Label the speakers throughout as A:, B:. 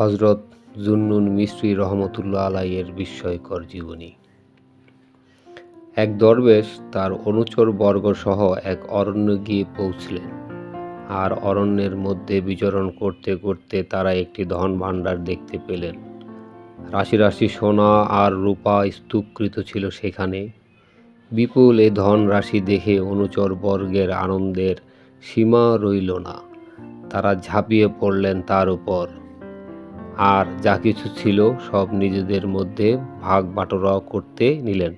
A: হজরত জুন্নুন মিস্ত্রি রহমতুল্লাহ আলাইয়ের বিস্ময়কর জীবনী। এক দরবেশ তার অনুচর বর্গসহ এক অরণ্যে গিয়ে পৌঁছলেন। আর অরণ্যের মধ্যে বিচরণ করতে করতে তারা একটি ধন ভাণ্ডার দেখতে পেলেন। রাশি রাশি সোনা আর রূপা স্তূপকৃত ছিল সেখানে। বিপুল এ ধন রাশি দেখে অনুচর বর্গের আনন্দের সীমা রইল না। তারা ঝাঁপিয়ে পড়লেন তার উপর। আর যা কিছু ছিল সব নিজেদের মধ্যে ভাগ বাটোয়ারা করতে নিলেন।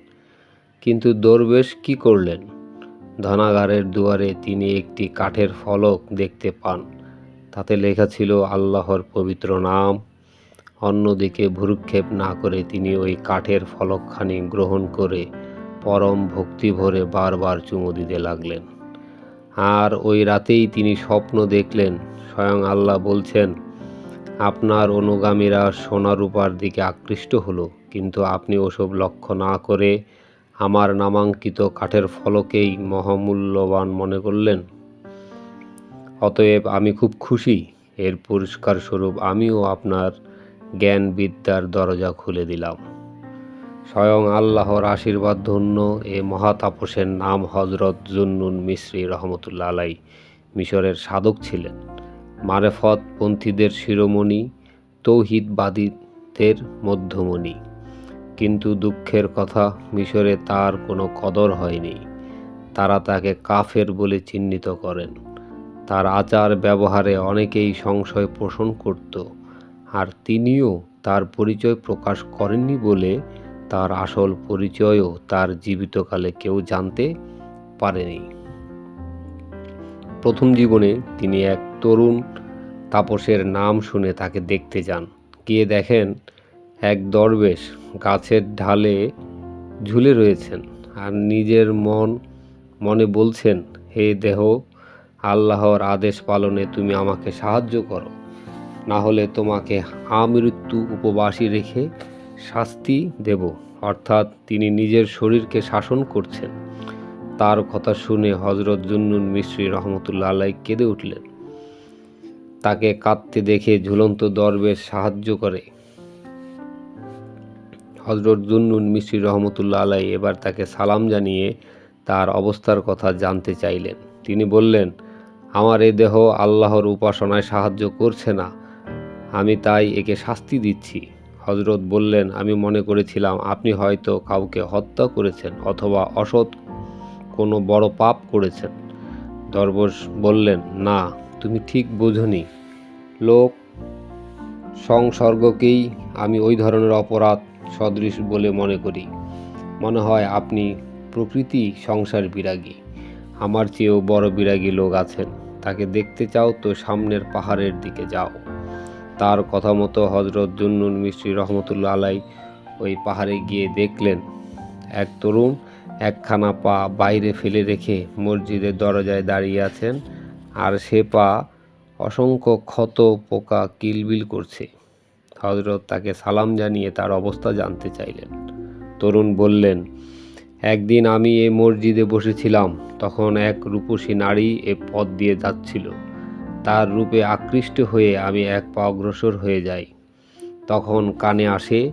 A: কিন্তু দরবেশ কি করলেন? ধনাগারের দুয়ারে তিনি একটি কাঠের ফলক দেখতে পান। তাতে লেখা ছিল, আল্লাহর পবিত্র নাম। অন্যদিকে ভুরুক্ষেপ না করে তিনি ওই কাঠের ফলকখানি গ্রহণ করে পরম ভক্তি ভরে বারবার চুমু দিতে লাগলেন। আর ওই রাতেই তিনি স্বপ্ন দেখলেন, স্বয়ং আল্লাহ বলছেন আপনার অনুগামীরা সোনা রূপার দিকে আকৃষ্ট হলো, কিন্তু আপনি ওসব লক্ষ্য না করে আমার নামাঙ্কিত কাঠের ফলকেই মহামূল্যবান মনে করলেন। অতএব আমি খুব খুশি। এর পুরস্কার স্বরূপ আমিও আপনার জ্ঞান বিদ্যার দরজা খুলে দিলাম। স্বয়ং আল্লাহর আশীর্বাদ ধন্য এ মহাতাপসের নাম হজরত জুন্নুন মিশ্রি রহমতুল্লা আলাই মিশরের সাধক ছিলেন। মারেফত পন্থীদের শিরোমণি, তৌহিদবাদীদের মধ্যমণি। কিন্তু দুঃখের কথা, মিশরে তার কোনো কদর হয়নি। তারা তাকে কাফের বলে চিহ্নিত করেন। তার আচার ব্যবহারে অনেকেই সংশয় পোষণ করত, আর তিনিও তার পরিচয় প্রকাশ করেননি বলে তার আসল পরিচয়ও তার জীবিতকালে কেউ জানতে পারেনি। প্রথম জীবনে তিনি এক তরুণ তাপসের নাম শুনে তাকে দেখতে যান। গিয়ে দেখেন এক দরবেশ গাছের ঢালে ঝুলে রয়েছেন আর নিজের মন মনে বলছেন, হে দেহ, আল্লাহর আদেশ পালনে তুমি আমাকে সাহায্য করো। না হলে তোমাকে আমৃত্যু উপবাসী রেখে শাস্তি দেব। অর্থাৎ তিনি নিজের শরীরকে শাসন করছেন। তার কথা শুনে হজরত জুন্নুন মিশ্রি রহমতুল্লা আলাই কেঁদে উঠলেন। তাকে কাঁদতে দেখে ঝুলন্ত দরবেশ সাহায্য করে। হজরত জুন্নুন মিশ্রি রহমতুল্লা আলাই এবার তাকে সালাম জানিয়ে তার অবস্থার কথা জানতে চাইলেন। তিনি বললেন, আমার এ দেহ আল্লাহর উপাসনায় সাহায্য করছে না। আমি তাই একে শাস্তি দিচ্ছি। হজরত বললেন, আমি মনে করেছিলাম আপনি হয়তো কাউকে হত্যা করেছেন অথবা অসৎ কোনো বড় পাপ করেছেন। দরবশ বললেন, না তুমি ঠিক বোঝনি। লোক, সংসর্গকেই আমি ওই ধরনের অপরাধ সদৃশ বলে মনে করি। মনে হয় আপনি প্রকৃতি সংসার বিরাগী। আমার চেয়েও বড় বিরাগী লোক আছেন। তাকে দেখতে চাও তো সামনের পাহাড়ের দিকে যাও। তার কথা মতো হজরত জুন্নুন মিস্ত্রি রহমতুল্লা আলাই ওই পাহাড়ে গিয়ে দেখলেন, এক তরুণ একখানা পা বাইরে ফেলে রেখে মসজিদের দরজায় দাঁড়িয়ে আছেন। আর সে পা অসংখ্য ক্ষত, পোকা, কিলবিল করছে। হজরত তাকে সালাম জানিয়ে তার অবস্থা জানতে চাইলেন। তরুণ বললেন, একদিন আমি এ মসজিদে বসেছিলাম, তখন এক রূপসী নারী এ পথ দিয়ে যাচ্ছিল। তার রূপে আকৃষ্ট হয়ে আমি এক পা অগ্রসর হয়ে যাই। তখন কানে আসে,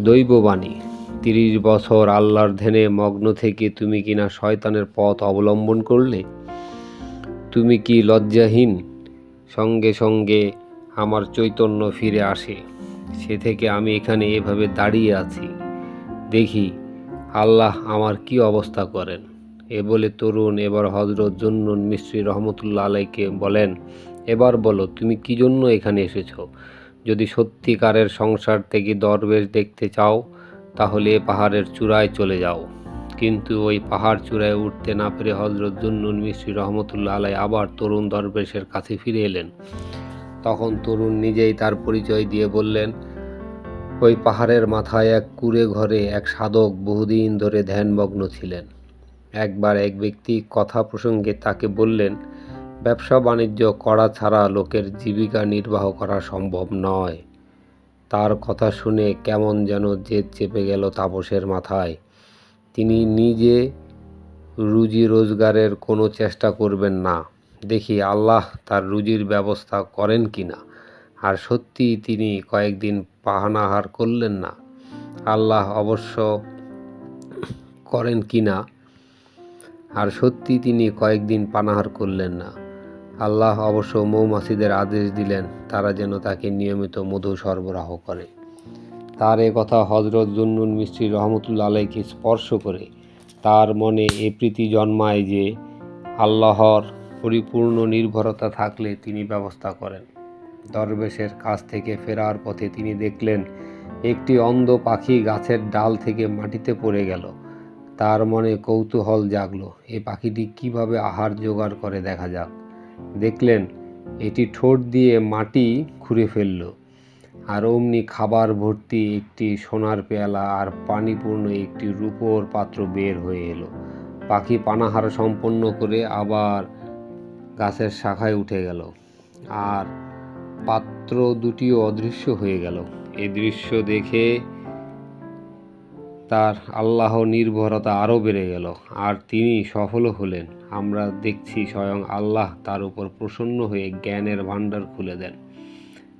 A: দৈববাণী, তিরিশ বছর আল্লাহর ধ্যানে মগ্ন থেকে তুমি কিনা শয়তানের পথ অবলম্বন করলে? তুমি কি লজ্জাহীন? সঙ্গে সঙ্গে আমার চৈতন্য ফিরে আসে। সে থেকে আমি এখানে এভাবে দাঁড়িয়ে আছি। দেখি, আল্লাহ আমার কি অবস্থা করেন? এ বলে তরুণ এবার হজরত জন্নুন মিস্ত্রি রহমতুল্লা আলাইকে বলেন, এবার বলো, তুমি কি জন্য এখানে এসেছ? যদি সত্যিকারের সংসার থেকে দরবেশ দেখতে চাও, তাহলে পাহাড়ের চূড়ায় চলে যাও। কিন্তু ওই পাহাড় চূড়ায় উঠতে না পেরে হজরত জুন্নুন মিস্ত্রি রহমতুল্লা আলাই আবার তরুণ দরবেশের কাছে ফিরে এলেন। তখন তরুণ নিজেই তার পরিচয় দিয়ে বললেন, ওই পাহাড়ের মাথায় এক কুড়ে ঘরে এক সাধক বহুদিন ধরে ধ্যানমগ্ন ছিলেন। একবার এক ব্যক্তি কথা প্রসঙ্গে তাকে বললেন, ব্যবসা বাণিজ্য করা ছাড়া লোকের জীবিকা নির্বাহ করা সম্ভব নয়। তার কথা শুনে কেমন যেন জেদ চেপে গেল তাপসের মাথায়। তিনি নিজে রুজি রোজগারের কোনো চেষ্টা করবেন না। দেখি আল্লাহ তার রুজির ব্যবস্থা করেন কি না। আর সত্যি তিনি কয়েকদিন পাহানাহার করলেন না। আল্লাহ অবশ্য করেন কি না। আর সত্যি তিনি কয়েকদিন পানাহার করলেন না। আল্লাহ অবশ্য মৌমাছিদের আদেশ দিলেন, তারা যেন তাকে নিয়মিত মধু সরবরাহ করে। তার এ কথা হজরত জুন্নুন মিস্ত্রি রহমতুল্লা আলাইকে স্পর্শ করে তার মনে এ প্রীতি জন্মায় যে আল্লাহর পরিপূর্ণ নির্ভরতা থাকলে তিনি ব্যবস্থা করেন। দরবেশের কাছ থেকে ফেরার পথে তিনি দেখলেন, একটি অন্ধ পাখি গাছের ডাল থেকে মাটিতে পড়ে গেল। তার মনে কৌতূহল জাগলো, এ পাখিটি কীভাবে আহার জোগাড় করে দেখা যাক। দেখলেন, এটি ঠোঁট দিয়ে মাটি খুঁড়ে ফেলল। আর অমনি খাবার ভর্তি একটি সোনার পেয়ালা আর পানিপূর্ণ একটি রূপোর পাত্র বের হয়ে এলো। পাখি পানাহার সম্পন্ন করে আবার গাছের শাখায় উঠে গেল আর পাত্র দুটিও অদৃশ্য হয়ে গেল। এই দৃশ্য দেখে তার আল্লাহ নির্ভরতা আরও বেড়ে গেল আর তিনি সফল হলেন। আমরা দেখছি স্বয়ং আল্লাহ তার উপর প্রসন্ন হয়ে জ্ঞানের ভাণ্ডার খুলে দেন।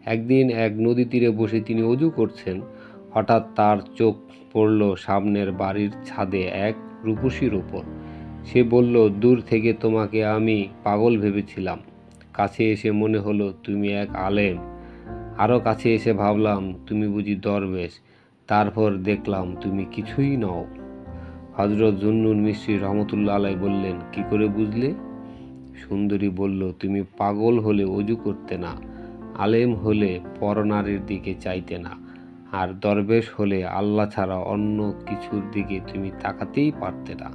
A: একদিন এক নদী তীরে বসে তিনি অজু করছেন। হঠাৎ তার চোখ পড়ল সামনের বাড়ির ছাদে এক রূপসীর ওপর সে বলল, দূর থেকে তোমাকে আমি পাগল ভেবেছিলাম। কাছে এসে মনে হলো তুমি এক আলেম। আরও কাছে এসে ভাবলাম, তুমি বুঝি দরবেশ। তারপর দেখলাম তুমি কিছুই নও। হজরত জুন্নুন মিস্ত্রি রহমতুল্লা আলাই বললেন, কি করে বুঝলে? সুন্দরী বলল, তুমি পাগল হলে অজু করতে না। আলেম হলে পরনারীর দিকে চাইতে না, আর দরবেশ হলে আল্লাহ ছাড়া অন্য কিছুর দিকে তুমি তাকাতেই পারতে না।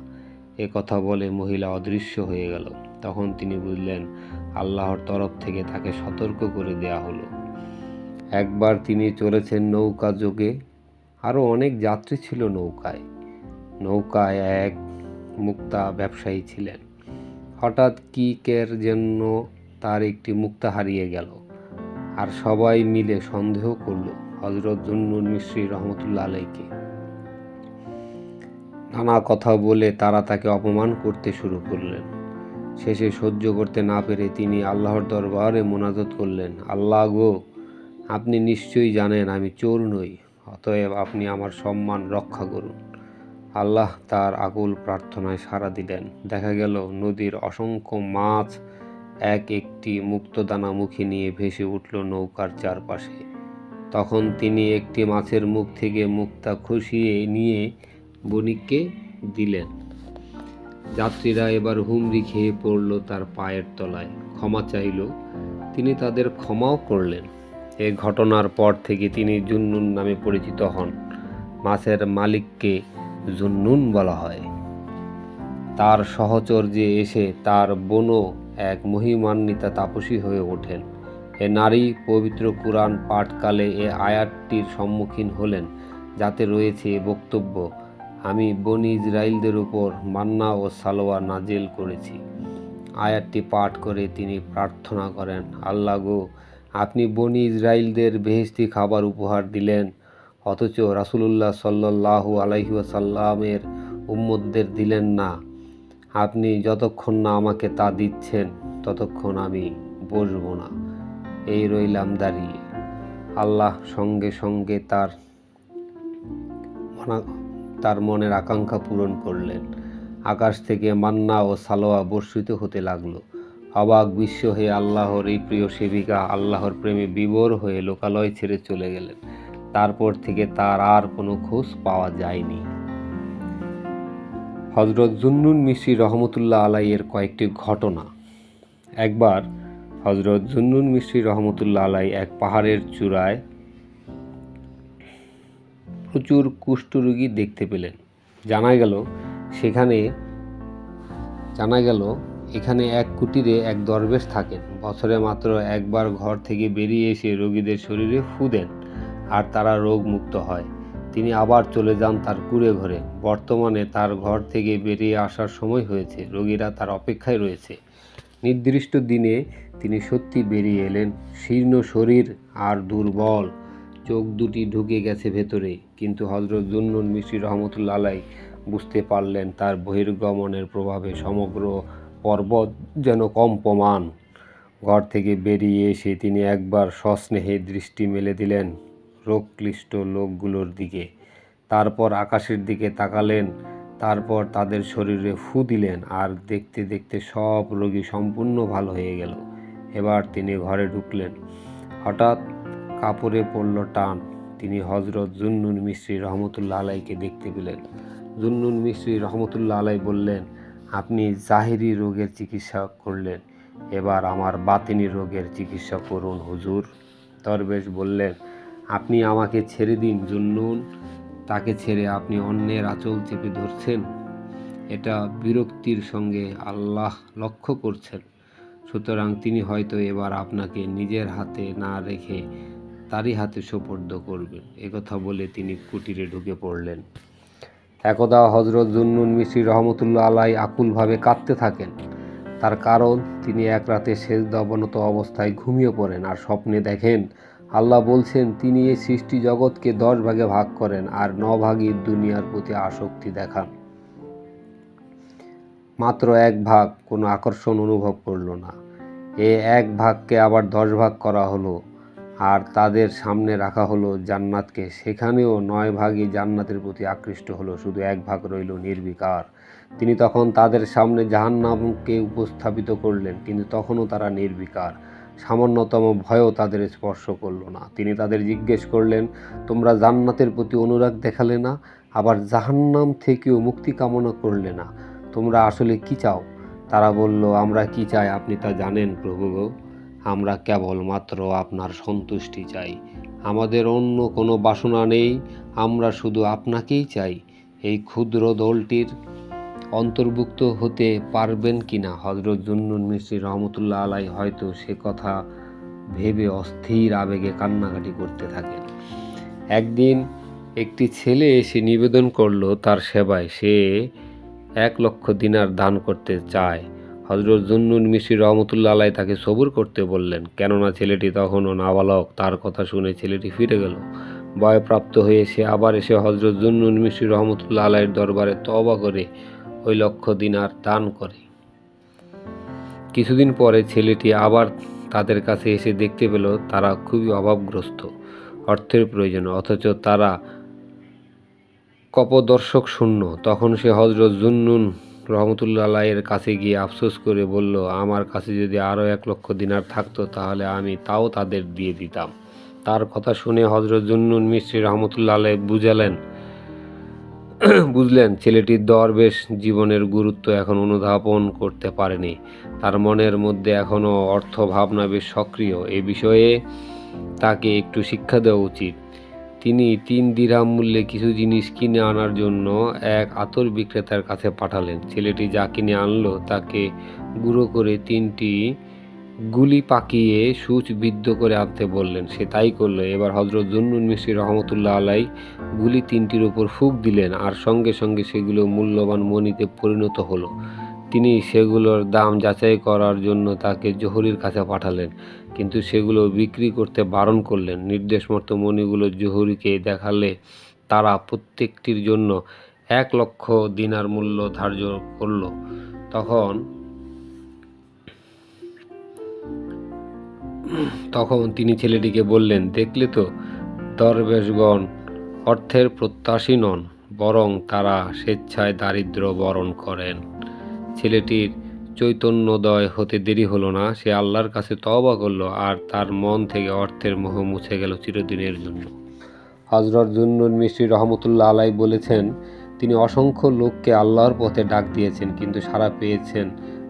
A: এ কথা বলে মহিলা অদৃশ্য হয়ে গেল। তখন তিনি বুঝলেন, আল্লাহর তরফ থেকে তাকে সতর্ক করে দেয়া হলো। একবার তিনি চলেছেন নৌকা যোগে। আরও অনেক যাত্রী ছিল নৌকায়। নৌকায় এক মুক্তা ব্যবসায়ী ছিলেন। হঠাৎ কি কের জন্য তার একটি মুক্তা হারিয়ে গেল। আর সবাই মিলে সন্দেহ করল হজরত জুন্নুন মিশ্রি রহমতুল্লা আলাইকে। নানা কথা বলে তারা তাকে অপমান করতে শুরু করলেন। শেষে সহ্য করতে না পেরে তিনি আল্লাহর দরবারে মোনাজত করলেন, আল্লাহ গো, আপনি নিশ্চয়ই জানেন আমি চোর নই, অতএব আপনি আমার সম্মান রক্ষা করুন। আল্লাহ তার আকুল প্রার্থনায় সাড়া দিলেন। দেখা গেল নদীর অসংখ্য মাছ এক একটি মুক্তদানা মুখে নিয়ে ভেসে উঠল নৌকার চারপাশে। তখন তিনি একটি মাছের মুখ থেকে মুক্তা খুশিয়ে নিয়ে বণিককে দিলেন। যাত্রীরা এবার হুমড়ি খেয়ে পড়ল তার পায়ের তলায়। ক্ষমা চাইল, তিনি তাদের ক্ষমাও করলেন। এ ঘটনার পর থেকে তিনি জুন্নুন নামে পরিচিত হন। মাছের মালিককে জুন্নুন বলা হয়। তার সহচর্যে এসে তার বোনও এক মহিমান্বিতা তাপসী হয়ে ওঠেন। এ নারী পবিত্র কুরআন পাঠকালে এ আয়াতটির সম্মুখীন হলেন, যাতে রয়েছে বক্তব্য, আমি বনি ইসরায়েলদের উপর মান্না ও সালোয়া নাজেল করেছি। আয়াতটি পাঠ করে তিনি প্রার্থনা করেন, আল্লাহ গো, আপনি বনি ইসরায়েলদের বেহেস্তি খাবার উপহার দিলেন, অথচ রাসুলুল্লাহ সাল্লাহু আলাইহি ওয়াসাল্লামের উম্মদদের দিলেন না। আপনি যতক্ষণ না আমাকে তা দিচ্ছেন, ততক্ষণ আমি বসবো না। এই রইলাম দাঁড়িয়ে। আল্লাহ সঙ্গে সঙ্গে তার তার মনের আকাঙ্ক্ষা পূরণ করলেন। আকাশ থেকে মান্না ও সালোয়া বর্ষিত হতে লাগল। অবাক বিশ্ব হয়ে আল্লাহর এই প্রিয় সেবিকা আল্লাহর প্রেমে বিভোর হয়ে লোকালয় ছেড়ে চলে গেলেন। তারপর থেকে তার আর কোনো খোঁজ পাওয়া যায়নি। হজরত জুন্নুন মিশ্রি রহমতুল্লাহ আলাইয়ের কয়েকটি ঘটনা। একবার হজরত জুন্নুন মিশ্রি রহমতুল্লাহ আলাই এক পাহাড়ের চূড়ায় প্রচুর কুষ্ঠরোগী দেখতে পেলেন। জানা গেল সেখানে, জানা গেল এখানে এক কুটিরে এক দরবেশ থাকেন। বছরে মাত্র একবার ঘর থেকে বেরিয়ে এসে রোগীদের শরীরে ফু দেন আর তারা রোগ মুক্ত হয়। তিনি আবার চলে যান তার কুড়ে ঘরে। বর্তমানে তার ঘর থেকে বেরিয়ে আসার সময় হয়েছে। রোগীরা তার অপেক্ষায় রয়েছে। নির্দিষ্ট দিনে তিনি সত্যি বেরিয়ে এলেন। শীর্ণ শরীর আর দুর্বল। চোখ দুটি ঢুকে গেছে ভেতরে। কিন্তু হজরত জুন্নুন মিশ্রি রহমতুল্লা বুঝতে পারলেন তার বহির্গমনের প্রভাবে সমগ্র পর্বত যেন কম্পমান। ঘর থেকে বেরিয়ে এসে তিনি একবার সস্নেহে দৃষ্টি মেলে দিলেন। রোগক্লিষ্ট লোকগুলোর দিকে। তারপর আকাশের দিকে তাকালেন, তারপর তাদের শরীরে ফু দিলেন আর দেখতে দেখতে সব রোগী সম্পূর্ণ ভালো হয়ে গেল। এবার তিনি ঘরে ঢুকলেন। হঠাৎ কাপড়ে পড়ল টান। তিনি হজরত জুন্নুন মিস্ত্রি রহমতুল্লাহ আলাইকে দেখতে পেলেন। জুন্নুন মিস্ত্রি রহমতুল্লাহ আলাই বললেন, আপনি জাহিরি রোগের চিকিৎসা করলেন, এবার আমার বাতিনি রোগের চিকিৎসা করুন, হুজুর। দরবেশ বললেন আপনি আমাকে ছেড়ে দিন, জুন্নুন। তাকে ছেড়ে আপনি অন্যের আঁচল চেপে ধরছেন। এটা বিরক্তির সঙ্গে আল্লাহ লক্ষ্য করছেন। সুতরাং তিনি হয়তো এবার আপনাকে নিজের হাতে না রেখে তারই হাতে সোপর্দ করবেন। একথা বলে তিনি কুটিরে ঢুকে পড়লেন। একদা হজরত জুন্নুন মিশ্রি রহমতুল্লা আলাই আকুলভাবে কাঁদতে থাকেন। তার কারণ তিনি এক রাতে শেষ অবনত অবস্থায় ঘুমিয়ে পড়েন আর স্বপ্নে দেখেন আল্লাহ বলছেন, তিনি এই সৃষ্টি জগৎকে দশ ভাগে ভাগ করেন আর ন ভাগই দুনিয়ার প্রতি আসক্তি দেখান। মাত্র এক ভাগ কোনো আকর্ষণ অনুভব করল না। এ এক ভাগকে আবার দশ ভাগ করা হলো আর তাদের সামনে রাখা হলো জান্নাতকে। সেখানেও নয় ভাগই জান্নাতের প্রতি আকৃষ্ট হলো, শুধু এক ভাগ রইল নির্বিকার। তিনি তখন তাদের সামনে জাহান্নামকে উপস্থাপিত করলেন, কিন্তু তখনও তারা নির্বিকার। সামান্যতম ভয়ও তাদের স্পর্শ করল না। তিনি তাদের জিজ্ঞেস করলেন, তোমরা জান্নাতের প্রতি অনুরাগ দেখালে না? আবার জাহান্নাম থেকেও মুক্তি কামনা করলে না? তোমরা আসলে কি চাও? তারা বলল, আমরা কি চাই আপনি তা জানেন প্রভু আমরা কেবলমাত্র আপনার সন্তুষ্টি চাই। আমাদের অন্য কোনো বাসনা নেই। আমরা শুধু আপনাকেই চাই। এই ক্ষুদ্র দলটির অন্তর্ভুক্ত হতে পারবেন কি না হজরত জুন্নুন মিস্ত্রি রহমতুল্লাহ আলাই হয়তো সে কথা ভেবে অস্থির আবেগে কান্নাকাটি করতে থাকেন। একদিন একটি ছেলে এসে নিবেদন করল, তার সেবায় সে এক লক্ষ দিনার দান করতে চায়। হজরত জুন্নুন মিশ্রি রহমতুল্লা আলাই তাকে সবুর করতে বললেন, কেননা ছেলেটি তখনও নাবালক, তার কথা শুনে ছেলেটি ফিরে গেল। ভয়প্রাপ্ত হয়ে সে আবার এসে হজরত জুন্নুন মিশ্রি রহমতুল্লা আলাইয়ের দরবারে তবা করে ওই লক্ষ দিনার দান করে। কিছুদিন পরে ছেলেটি আবার তাদের কাছে এসে দেখতে পেল তারা খুবই অভাবগ্রস্ত, অর্থের প্রয়োজন, অথচ তারা কপদর্শক শূন্য। তখন সে হজরত জুন্নুন রহমতুল্লাহ আলাইয়ের কাছে গিয়ে আফসোস করে বলল, আমার কাছে যদি আরও এক লক্ষ দিনার থাকতো, তাহলে আমি তাও তাদের দিয়ে দিতাম। তার কথা শুনে হজরত জুন্নুন মিস্ত্রি রহমতুল্লাহ আলাই বুঝালেন বুঝলেন, ছেলেটির দরবেশ জীবনের গুরুত্ব এখন অনুধাবন করতে পারেনি। তার মনের মধ্যে এখনও অর্থ ভাবনা বেশ সক্রিয়। এ বিষয়ে তাকে একটু শিক্ষা দেওয়া উচিত। তিনি তিন দিরহাম মূল্যে কিছু জিনিস কিনে আনার জন্য এক আতর বিক্রেতার কাছে পাঠালেন। ছেলেটি যা কিনে আনলো তাকে গুঁড়ো করে তিনটি গুলি পাকিয়ে সূচ বিদ্ধ করে আনতে বললেন। সে তাই করল। এবার হজরত জুন্নুন মিশ্রি রহমতুল্লাহ আলাই গুলি তিনটির উপর ফুক দিলেন আর সঙ্গে সঙ্গে সেগুলো মূল্যবান মণিতে পরিণত হলো। তিনি সেগুলোর দাম যাচাই করার জন্য তাকে জহুরির কাছে পাঠালেন, কিন্তু সেগুলো বিক্রি করতে বারণ করলেন। নির্দেশ মতো মণিগুলো জহুরিকে দেখালে তারা প্রত্যেকটির জন্য এক লক্ষ দিনার মূল্য ধার্য করল। তখন তখন তিনি ছেলেটিকে বললেন, দেখলে তো, দরবেশগণ অর্থের প্রত্যাশী নন, বরং তারা স্বেচ্ছায় দারিদ্র বরণ করেন। ছেলেটির চৈতন্যদয় হতে দেরি হলো না, সে আল্লাহর কাছে তওবা করল, আর তার মন থেকে অর্থের মোহ মুছে গেল চিরদিনের জন্য। হজরত জুন্নুন মিস্ত্রি রহমতুল্লাহ আলাই বলেছেন, তিনি অসংখ্য লোককে আল্লাহর পথে ডাক দিয়েছেন, কিন্তু সারা পেয়েছেন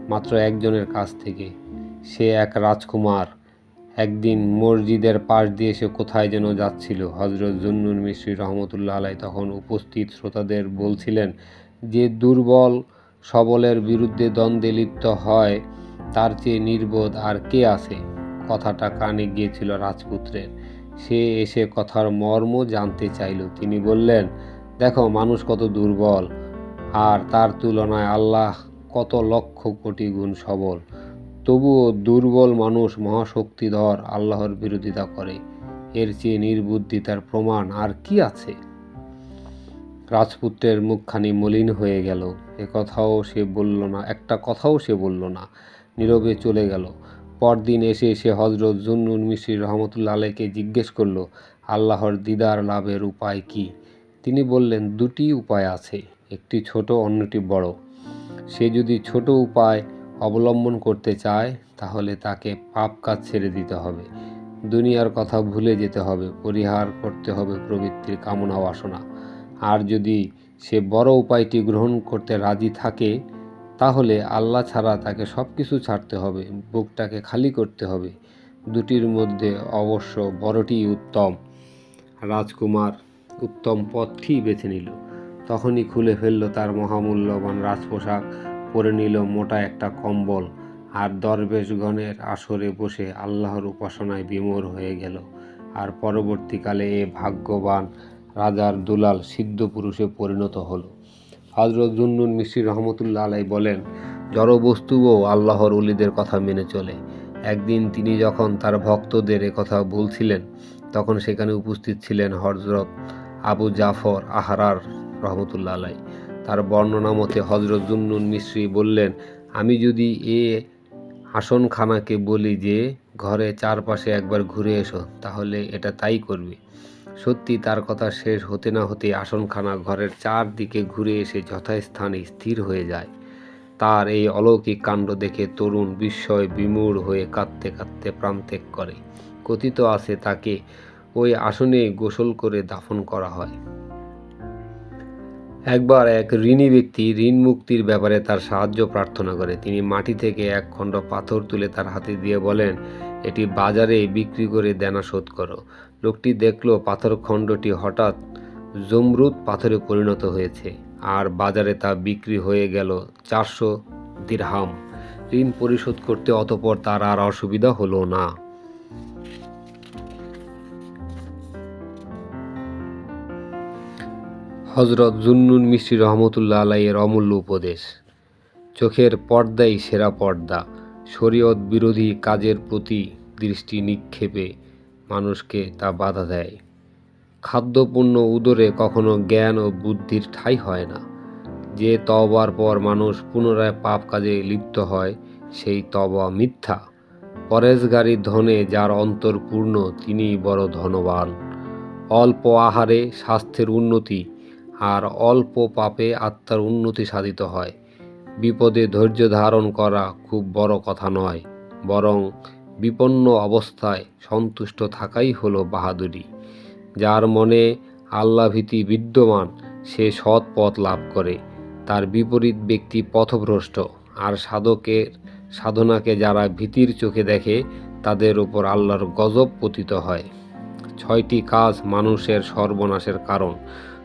A: মাত্র একজনের কাছ থেকে। সে এক রাজকুমার একদিন মসজিদের পাশ দিয়ে সে কোথায় যেন যাচ্ছিল। হজরত জুন্নুন মিস্ত্রি রহমতুল্লাহ আলাই তখন উপস্থিত শ্রোতাদের বলছিলেন, যে দুর্বল সবলের বিরুদ্ধে দ্বন্দ্বে লিপ্ত হয়, তার চেয়ে নির্বোধ আর কে আছে? কথাটা কানে গিয়েছিল রাজপুত্রের। সে এসে কথার মর্ম জানতে চাইল। তিনি বললেন, দেখো, মানুষ কত দুর্বল, আর তার তুলনায় আল্লাহ কত লক্ষ কোটি গুণ সবল। তবুও দুর্বল মানুষ মহাশক্তিধর আল্লাহর বিরোধিতা করে। এর চেয়ে নির্বুদ্ধিতার প্রমাণ। আর কি আছে? রাজপুত্রের মুখখানি মলিন হয়ে গেল। এ কথাও সে বলল না, একটা কথাও সে বলল না। নীরবে চলে গেল। পরদিন এসে সে হজরত জুন্নুন মিশ্রি রহমতুল্লা আলাইকে জিজ্ঞেস করল, আল্লাহর দিদার লাভের উপায় কি? তিনি বললেন, দুটি উপায় আছে, একটি ছোট, অন্যটি বড়। সে যদি ছোট উপায় অবলম্বন করতে চায়, তাহলে তাকে পাপ কাজ ছেড়ে দিতে হবে। দুনিয়ার কথা ভুলে যেতে হবে, পরিহার করতে হবে প্রবৃত্তির কামনা বাসনা। আর যদি সে বড় উপায়টি গ্রহণ করতে রাজি থাকে, তাহলে আল্লাহ ছাড়া তাকে সব কিছু ছাড়তে হবে, বুকটাকে খালি করতে হবে। দুটির মধ্যে অবশ্য বড়টি উত্তম। রাজকুমার উত্তম পথটি বেছে নিল। তখনই খুলে ফেলল তার মহামূল্যবান রাজপোশাক। পরে নিল মোটা একটা কম্বল আর দরবেশগণের আসরে বসে আল্লাহর উপাসনায় বিমূঢ় হয়ে গেল। আর পরবর্তীকালে এ ভাগ্যবান রাজার দুলাল সিদ্ধ পুরুষে পরিণত হল। হজরত জুন্নুন মিশ্রি রহমতুল্লাহ আলাই বলেন জড়বস্তুও আল্লাহর উলিদের কথা মেনে চলে। একদিন তিনি যখন তার ভক্তদের কথা বলছিলেন, তখন সেখানে উপস্থিত ছিলেন হজরত আবু জাফর আহরার রহমতুল্লাহ আলাই তার বর্ণনা মতে হজরত জুন্নুন মিশ্রি বললেন, আমি যদি এ আসনখানাকে বলি যে ঘরে চারপাশে একবার ঘুরে এসো, তাহলে এটা তাই করবে। সত্যি তার কথা শেষ হতে না হতে আসনখানা ঘরের চারদিকে ঘুরে এসে যথাস্থানে স্থির হয়ে যায়। তার এই অলৌকিক কাণ্ড দেখে তরুণ বিস্ময় বিমূঢ় হয়ে কাঁদতে কাঁদতে প্রাণত্যাগ করে। কথিত আছে তাকে ওই আসনে গোসল করে দাফন করা হয়। একবার এক ঋণী ব্যক্তি ঋণ মুক্তির ব্যাপারে তার সাহায্য প্রার্থনা করে। তিনি মাটি থেকে এক খণ্ড পাথর তুলে তার হাতে দিয়ে বলেন, এটি বাজারে বিক্রি করে দেনা শোধ করো। লোকটি দেখল পাথর খণ্ডটি হঠাৎ জমরুদ পাথরে পরিণত হয়েছে আর বাজারে তা বিক্রি হয়ে গেল চারশো দিরহাম। ঋণ পরিশোধ করতে অতপর তার আর অসুবিধা হলো না। হজরত জুন্নুন মিষ্টি রহমতুল্লাহ আলাইয়ের অমূল্য উপদেশ। চোখের পর্দাই সেরা পর্দা। শরীয়ত বিরোধী কাজের প্রতি দৃষ্টি নিক্ষেপে মানুষকে তা বাধা দেয়। খাদ্যপূর্ণ উদরে কখনো জ্ঞান ও বুদ্ধির ঠাঁই হয় না। যে তবার পর মানুষ পুনরায় পাপ কাজে লিপ্ত হয়, সেই তবা মিথ্যা। পরেশগারী ধনে যার অন্তর পূর্ণ, তিনিই বড় ধনবান। অল্প আহারে স্বাস্থ্যের উন্নতি আর অল্প পাপে আত্মার উন্নতি সাধিত হয়। বিপদে ধৈর্য ধারণ করা খুব বড় কথা নয়, বরং বিপন্ন অবস্থায় সন্তুষ্ট থাকাই হলো বাহাদুরি, যার মনে আল্লাভীতি বিদ্যমান, সে সৎ পথ লাভ করে। তার বিপরীত ব্যক্তি পথভ্রষ্ট, আর সাধকের সাধনাকে যারা ভীতির চোখে দেখে, তাদের ওপর আল্লাহর গজব পতিত হয়। ছয়টি কাজ মানুষের সর্বনাশের কারণ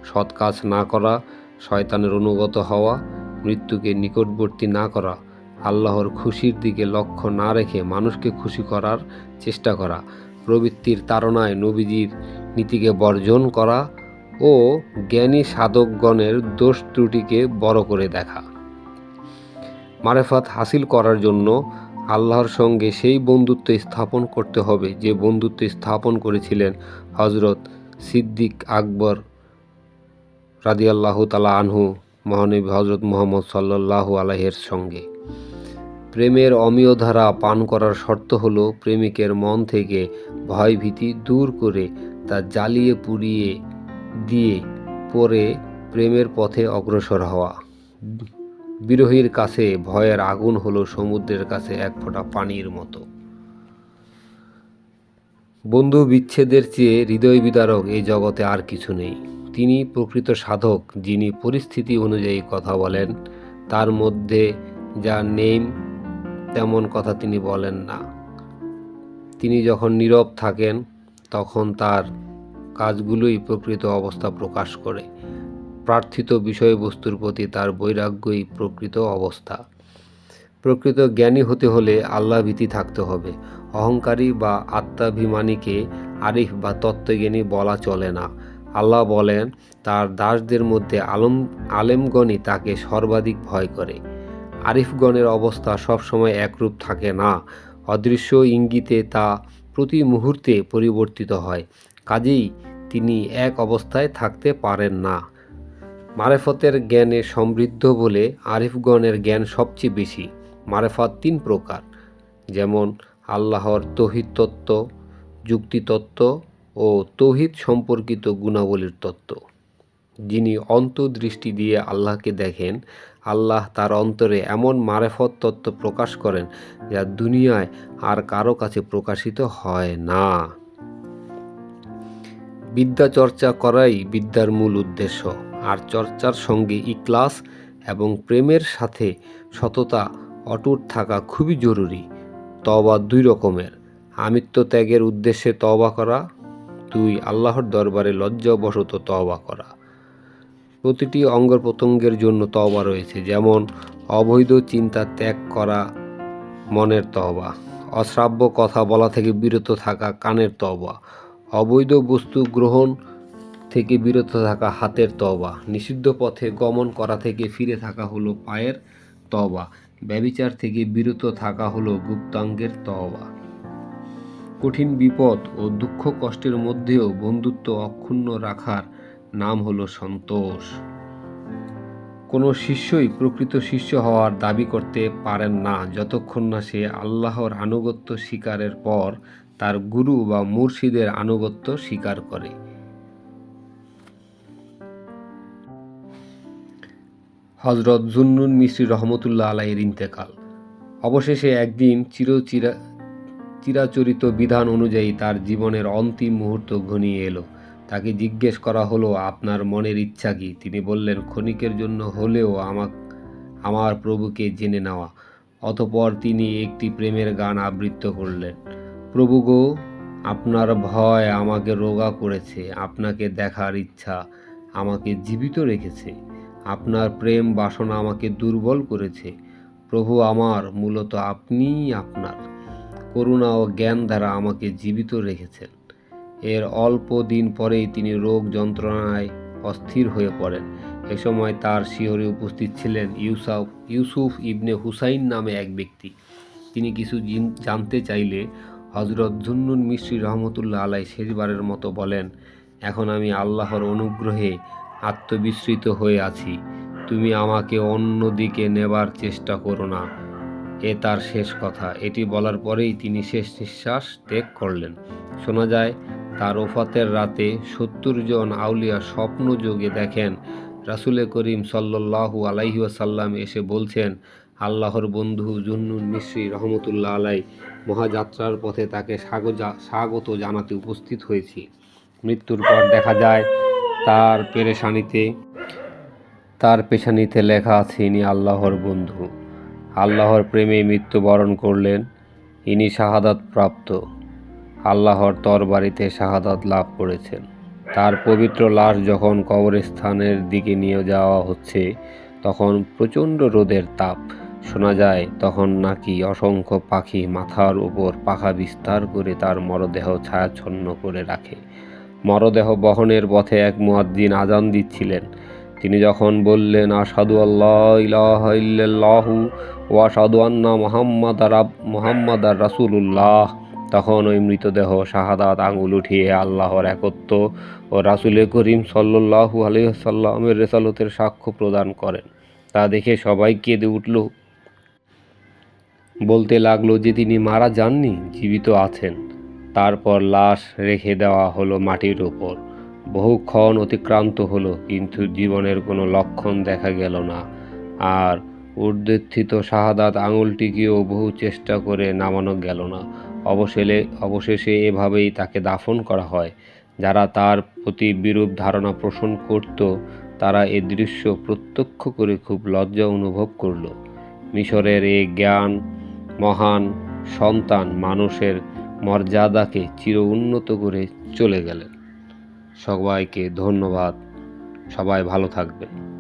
A: সৎ কাজ না করা, শয়তানের অনুগত হওয়া, মৃত্যুকে নিকটবর্তী না করা, আল্লাহর খুশির দিকে লক্ষ্য না রেখে মানুষকে খুশি করার চেষ্টা করা, প্রবৃত্তির তাড়নায় নবীজির নীতিকে বর্জন করা ও জ্ঞানী সাধকগণের দোষ ত্রুটিকে বড় করে দেখা। মারেফাত হাসিল করার জন্য আল্লাহর সঙ্গে সেই বন্ধুত্ব স্থাপন করতে হবে যে বন্ধুত্ব স্থাপন করেছিলেন হজরত সিদ্দিক আকবর রাদিয়াল্লাহু তালা আনহু, মহানবী হজরত মোহাম্মদ সাল্লাল্লাহু আলাইহের সঙ্গে। প্রেমের অমীয় ধারা পান করার শর্ত হলো প্রেমিকের মন থেকে ভয়ভীতি দূর করে তা জ্বালিয়ে পুড়িয়ে দিয়ে পরে প্রেমের পথে অগ্রসর হওয়া। বিরোহীর কাছে ভয়ের আগুন হলো সমুদ্রের কাছে এক ফোঁটা পানির মতো। বন্ধু বিচ্ছেদের চেয়ে হৃদয় বিদারক এই জগতে আর কিছু নেই। তিনি প্রকৃত সাধক, যিনি পরিস্থিতি অনুযায়ী কথা বলেন। তার মধ্যে যা নেই, তেমন কথা তিনি বলেন না। তিনি যখন নীরব থাকেন, তখন তার কাজগুলোই প্রকৃত অবস্থা প্রকাশ করে। প্রার্থিত বিষয়বস্তুর প্রতি তার বৈরাগ্যই প্রকৃত অবস্থা। প্রকৃত জ্ঞানী হতে হলে আল্লাভীতি থাকতে হবে। অহংকারী বা আত্মাভিমানীকে আরিফ বা তত্ত্বজ্ঞানী বলা চলে না। আল্লাহ বলেন, তার দাসদের মধ্যে আলম আলেমগণই তাকে সর্বাধিক ভয় করে। আরিফগণের অবস্থা সবসময় একরূপ থাকে না। অদৃশ্য ইঙ্গিতে তা প্রতি মুহূর্তে পরিবর্তিত হয়। কাজেই তিনি এক অবস্থায় থাকতে পারেন না। মারেফতের জ্ঞানে সমৃদ্ধ বলে আরিফগণের জ্ঞান সবচেয়ে বেশি। মারেফত তিন প্রকার, যেমন আল্লাহর তহিদ তত্ত্ব যুক্তিতত্ত্ব ও তৌহিদ সম্পর্কিত গুণাবলীর তত্ত্ব। যিনি অন্তর্দৃষ্টি দিয়ে আল্লাহকে দেখেন, আল্লাহ তার অন্তরে এমন মারেফত তত্ত্ব প্রকাশ করেন যা দুনিয়ায় আর কারও কাছে প্রকাশিত হয় না। বিদ্যা চর্চা করাই বিদ্যার মূল উদ্দেশ্য, আর চর্চার সঙ্গে ইকলাস এবং প্রেমের সাথে সততা অটুট থাকা খুবই জরুরি। তবা দুই রকমের। আমিত্ব ত্যাগের উদ্দেশ্যে তওবা করা, দুই আল্লাহর দরবারে লজ্জাবশত তওবা করা। প্রতিটি অঙ্গ প্রত্যঙ্গের জন্য তবা রয়েছে, যেমন অবৈধ চিন্তা ত্যাগ করা, মনের তওবা, অশ্রাব্য কথা বলা থেকে বিরত থাকা, কানের তবা অবৈধ বস্তু গ্রহণ থেকে বিরত থাকা, হাতের তবা নিষিদ্ধ পথে গমন করা থেকে ফিরে থাকা হলো পায়ের তওবা। ব্যবিচার থেকে বিরত থাকা হলো গুপ্তাঙ্গের তওবা। কঠিন বিপদ ও দুঃখ কষ্টের মধ্যেও বন্ধুত্ব অক্ষুণ্ণ রাখার নাম হলো সন্তোষ। কোনো শিষ্যই প্রকৃত শিষ্য হওয়ার দাবি করতে পারেন না, যতক্ষণ না সে আল্লাহর আনুগত্য স্বীকারের পর তার গুরু বা মুর্শিদের আনুগত্য স্বীকার করে। হজরত জুন্নুন মিশ্রি রহমতুল্লাহ আলাইয়ের ইন্তেকাল। অবশেষে একদিন চিরচিরা চিরাচরিত বিধান অনুযায়ী তার জীবনের অন্তিম মুহূর্ত ঘনিয়ে এলো। তাকে জিজ্ঞেস করা হলো, আপনার মনের ইচ্ছা কি? তিনি বললেন, ক্ষণিকের জন্য হলেও আমাক, আমার প্রভুকে জেনে নেওয়া। অতপর তিনি একটি প্রেমের গান আবৃত্ত করলেন, প্রভু গো, আপনার ভয় আমাকে রোগা করেছে, আপনাকে দেখার ইচ্ছা আমাকে জীবিত রেখেছে। আপনার প্রেম বাসনা আমাকে দুর্বল করেছে। প্রভু আমার, মূলত আপনিই আপনার। করুণা ও জ্ঞান দ্বারা আমাকে জীবিত রেখেছেন। এর অল্প দিন পরেই তিনি রোগ যন্ত্রণায় অস্থির হয়ে পড়েন। এ সময় তার শিহরে উপস্থিত ছিলেন ইউসাফ ইউসুফ ইবনে হুসাইন নামে এক ব্যক্তি। তিনি কিছু জানতে চাইলে হজরত জুন্নুন মিশ্রি রহমতুল্লাহ আলাই শেষবারের মতো বলেন, এখন আমি আল্লাহর অনুগ্রহে আত্মবিস্মৃত হয়ে আছি। তুমি আমাকে অন্য দিকে নেবার চেষ্টা করো না। এ তার শেষ কথা। এটি বলার পরেই তিনি শেষ নিঃশ্বাস ত্যাগ করলেন। শোনা যায়, তার ওফাতের রাতে সত্তর জন আউলিয়া স্বপ্ন যোগে দেখেন, রাসুলে করিম সাল্লাল্লাহু আলাইহি ওয়াসাল্লাম এসে বলছেন, আল্লাহর বন্ধু জুন্নুন মিশ্রি রহমতুল্লাহ আলাই, মহাযাত্রার পথে তাকে স্বাগত জানাতে উপস্থিত হয়েছি। মৃত্যুর পর দেখা যায় তার পেরেশানিতে, তার পেশানিতে লেখা আছে, ইনি আল্লাহর বন্ধু। আল্লাহর প্রেমে মৃত্যুবরণ করলেন, ইনি শাহাদাত প্রাপ্ত। আল্লাহর তরবারিতে শাহাদাত লাভ করেছেন। তার পবিত্র লাশ যখন কবরস্থানের দিকে নিয়ে যাওয়া হচ্ছে, তখন প্রচণ্ড রোদের তাপ। শোনা যায়, তখন নাকি অসংখ্য পাখি মাথার উপর পাখা বিস্তার করে তার মরদেহ ছায়াচ্ছন্ন করে রাখে। মরদেহ বহনের পথে এক মুয়াদ্দিন আজান দিচ্ছিলেন। তিনি যখন বললেন আসাদু আল্লাহ ইলাহা ও আসাদু আন্না মোহাম্মদ আরাব মোহাম্মদ আর রাসুলুল্লাহ, তখন ওই মৃতদেহ, শাহাদাত, আঙুল উঠিয়ে আল্লাহর একত্ব ও রাসুলে করিম সাল্লাল্লাহু আলহিহাল্লামের রেসালতের সাক্ষ্য প্রদান করেন। তা দেখে সবাই কেঁদে উঠল। বলতে লাগল যে তিনি মারা যাননি, জীবিত আছেন। তারপর লাশ রেখে দেওয়া হলো মাটির ওপর বহুক্ষণ অতিক্রান্ত হলো, কিন্তু জীবনের কোনো লক্ষণ দেখা গেল না। আর ঊর্ধ্বস্থিত শাহাদাত আঙুলটিকেও বহু চেষ্টা করে নামানো গেল না। অবশেষে অবশেষে এভাবেই তাকে দাফন করা হয়। যারা তার প্রতি বিরূপ ধারণা পোষণ করত, তারা এ দৃশ্য প্রত্যক্ষ করে খুব লজ্জা অনুভব করল। মিশরের এই জ্ঞান, মহান সন্তান মানুষের মর্যাদাকে চির উন্নত করে চলে গেলেন। সবাইকে ধন্যবাদ। সবাই ভালো থাকবে